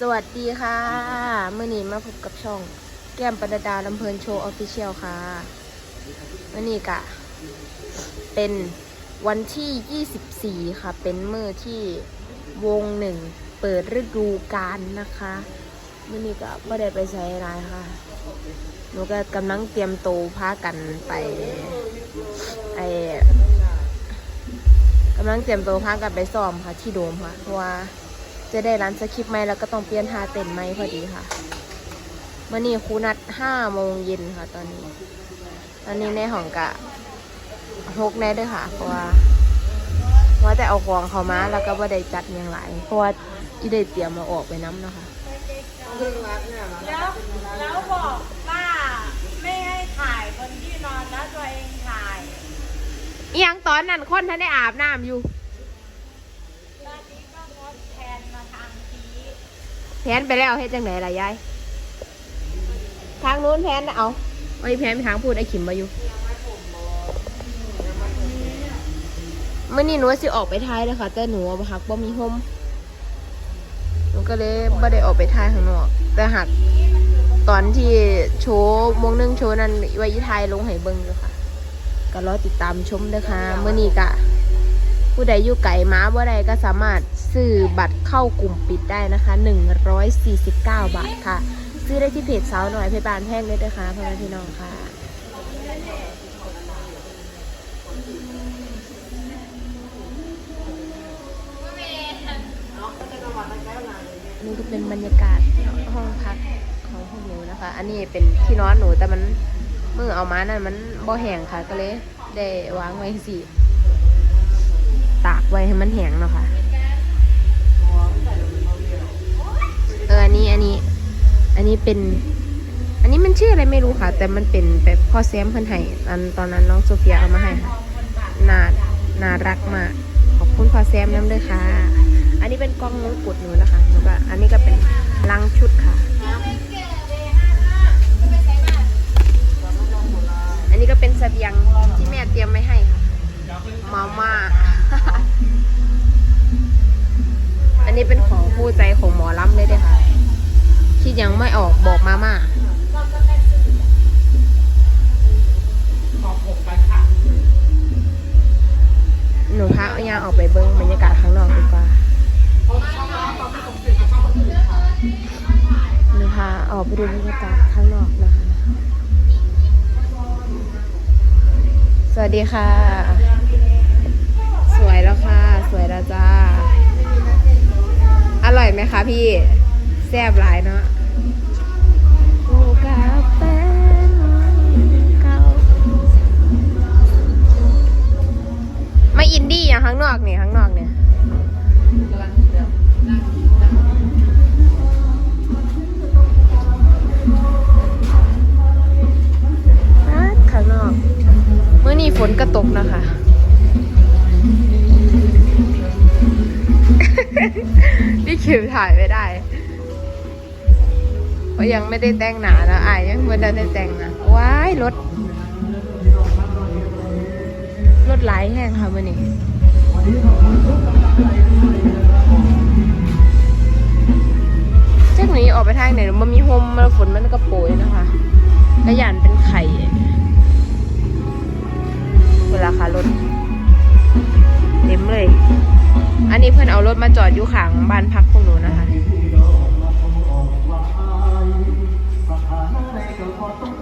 สวัสดีค่ะเมื่อนี้มาพบกับช่องแก้มปรดาลำเพลินโชว์ออฟฟิเชียลค่ะเมื่อนี้กะ เป็นวันที่ 24 ค่ะ เป็นมือที่วงหนึ่งเปิดฤดูกาลนะคะเมื่อนี้ก็ไม่ได้ไปใช้อะไรค่ะ หนูก็กำลังเตรียมตัวพากันไปไอกำลังเตรียมตัวพากันไปซ้อมค่ะที่โดมค่ะเพราะว่า จะได้ร้านสคริปต์ไหมแล้วก็ต้องเปลี่ยนท่าเต้นไหมพอดีค่ะเมื่อนี้ครูนัดห้าโมงเย็นค่ะตอนนี้ ตอนนี้ในห้องกะหกแน่ด้วยค่ะ เพราะว่าว่าแต่เอาของเขามาแล้วก็ว่าได้จัดอย่างไรเพราะว่าที่ได้เตรียมมาออกไปน้ำเนาะคะแล้วแล้วบอกว่าไม่ให้ถ่ายบนที่นอนแล้วตัวเองถ่ายอหยังตอนนั้นคนท่านได้อาบน้ำอยู่ ตอนนี้ก็งดแทนมาทางที แพนไปแล้วเฮ็ดจังไหนล่ะยาย ทางนู้นแพนนะเอาไอ้แพนไปทางพูดไอ้ขิมมาอยู่เมื่อนี้หนูสิออกไปท้ายเลยค่ะแต่หนูว่าพักบ่มีห่มหนูก็เลยไม่ได้ออกไปท้ายข้างนอก แต่หากตอนที่โชว์มงหนึงโชว์นั้นไว้ยี่ทยลงให้เบิ่งเลยค่ะ ก็รอติดตามชมนะคะเมื่อนี้กะ ผู้ใดอยู่ไก่ม้าบ่ใดก็สามารถ ซื้อบัตรเข้ากลุ่มปิดได้นะคะ 149 บาทค่ะ ซื้อได้ที่เพจสาวหน่อยเพจบานแพงได้ด้วยค่ะพ่อแม่พี่น้องค่ะนี่ก็เป็นบรรยากาศห้องพักของพวกหนูนะคะ อันนี้เป็นที่นอนหนูแต่มันเมื่อเอามานั่นมันบ่แห้งค่ะ ก็เลยได้วางไว้สิตากไว้ให้มันแห้งเนาะค่ะออ อั นนี้อันนี้ อันนี้เป็น อันนี้มันชื่ออะไรไม่รู้ค่ะ แต่มันเป็นแบบพ่อแซมเพิ่นให้อันตอนนั้นน้องโซเฟียเอามาให้ค่ะน่าน่ารักมากขอบคุณพ่อแซมน้ำด้วยค่ะ อันนี้เป็นกล้องมงกุฎหนูนะคะแล้วก็อันนี้ก็เป็นลังชุดค่ะ ยังไม่ออกบอกมาม่าหนูพาเอายางออกไปเบิ้งบรรยากาศข้างนอกดีกว่าหนูพาออกไปดูบรรยากาศข้างนอกนะคะ สวัสดีค่ะ สวยแล้วค่ะ สวยแล้วจ้า อร่อยไหมคะพี่ แซ่บหลายเนาะ อินดี้อย่างข้างนอกเนี่ยข้างนอกเนี่ยข้างนอก เมื่อนี้ฝนก็ตกนะคะ พี่คิวถ่ายไม่ได้เพราะยังไม่ได้แต่งหนาแล้วอายยังไม่ได้แต่งนะว้ายรถ รถไหลายแห้งค่ะมื่อนี้เจ้าหนี้ออกไปทางไหนมันมีโฮมมันฝนมันก็โปรยนะคะกระยานเป็นไข่เวลาค่ะรถเต็มเลย อันนี้เพื่อนเอารถมาจอดอยู่ข้างบ้านพักพวกหนูนะคะ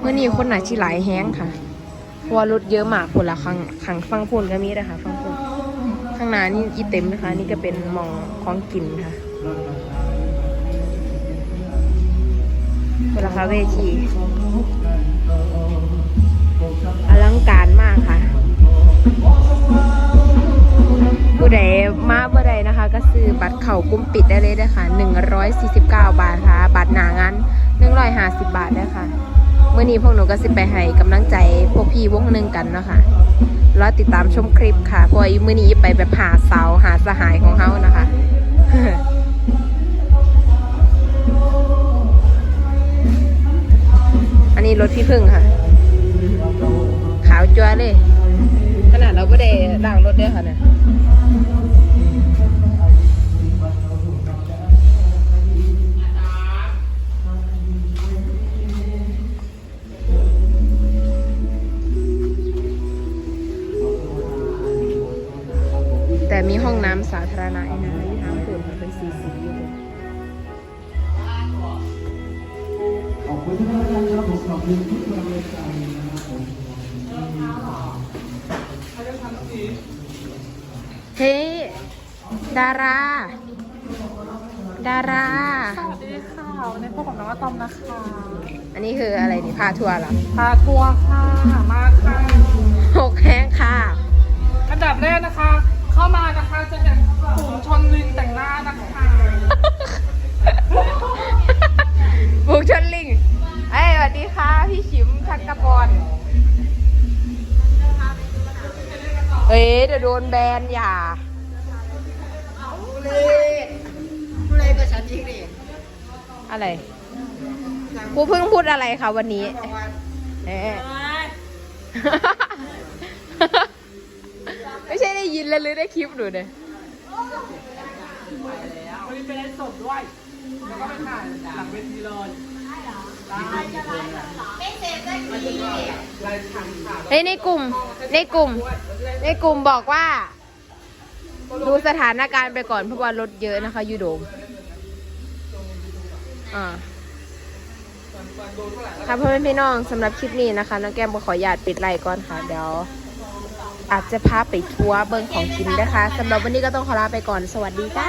เมื่อนี้คนไหนที่หลายแห้งค่ะ ราะว่ารถเยอะมากคนละข้างข้างฟังพูนก็มีนะคะฟังพูนข้างหน้านี่อีเต็มนะคะ นี่ก็เป็นมองของกินค่ะเวลาค่ะเวทีอลังการมากค่ะ ผู้ใดมาเมื่อใดนะคะ ก็ซื้อบัตรเข่ากุ้มปิดได้เลยนะคะ149 บาทค่ะ บัตรหนางาน150 บาทนะคะ เมื่อนี้พวกหนูก็สิไปให้กำลังใจพวกพี่วงหนึ่งกันเนาะคะรอติดตามชมคลิปค่ะพว่ามื่อนี้ไปแบบหาสาวหาสหายของเขานะคะอันนี้รถพี่พึ่งค่ะ ขาวจ้วเลย ขนาดเราไม่ได้ล้างรถด้วยค่ะเนี่ย เฮ้ดารา ดารา สวัสดีค่ะวันนี้พบกับน้องอะตอมนะคะอันนี้คืออะไรนี่พาทัวร์เหรอพาทัวร์ค่ะ มาค่ะ หกแห้งค่ะ อันดับแรกนะคะ เข้ามานะคะจะเห็น เอ้ยเดี๋ยวโดนแบนอย่าผู้เล่นกับฉันจริงดิอะไรครูเพิ่งพูดอะไรคะวันนี้บอกว่าเอ๊ะไม่ใช่ได้ยินแล้วหรือได้คลิปดูเนี่ยวันนี้ไปเล่นสดด้วย แล้วก็ไปถ่ายหลังเวทีเลยรายชันค่ะ เฮ้ยในกลุ่ม ในกลุ่ม ในกลุ่มบอกว่า ดูสถานการณ์ไปก่อนเพราะว่ารถเยอะนะคะยูโดมอ่าค่ะเพื่อนพี่น้องสำหรับคลิปนี้นะคะน้องแก้มก็ขออนุญาตปิดไลน์ก่อนค่ะ เดี๋ยว อาจจะพาไปทัวร์เบิ้งของกินนะคะสำหรับวันนี้ก็ต้องขอลาไปก่อนสวัสดีจ้า